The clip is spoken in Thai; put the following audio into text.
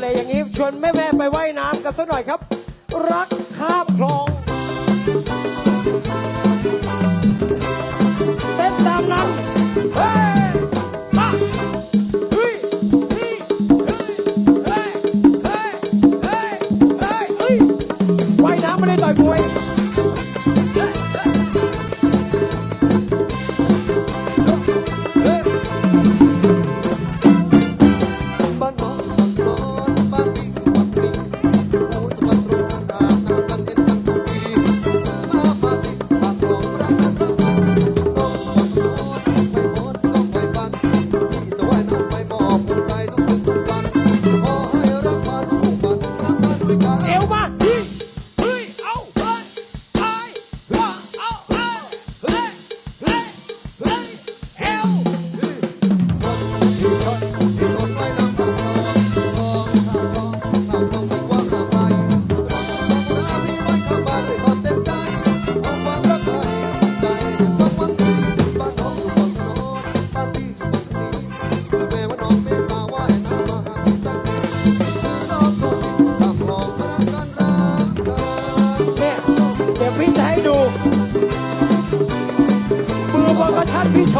เลยอย่างนี้ชวนแม่ๆไปว่ายน้ำกันสักหน่อยครับ รักข้ามคลอง ว่าช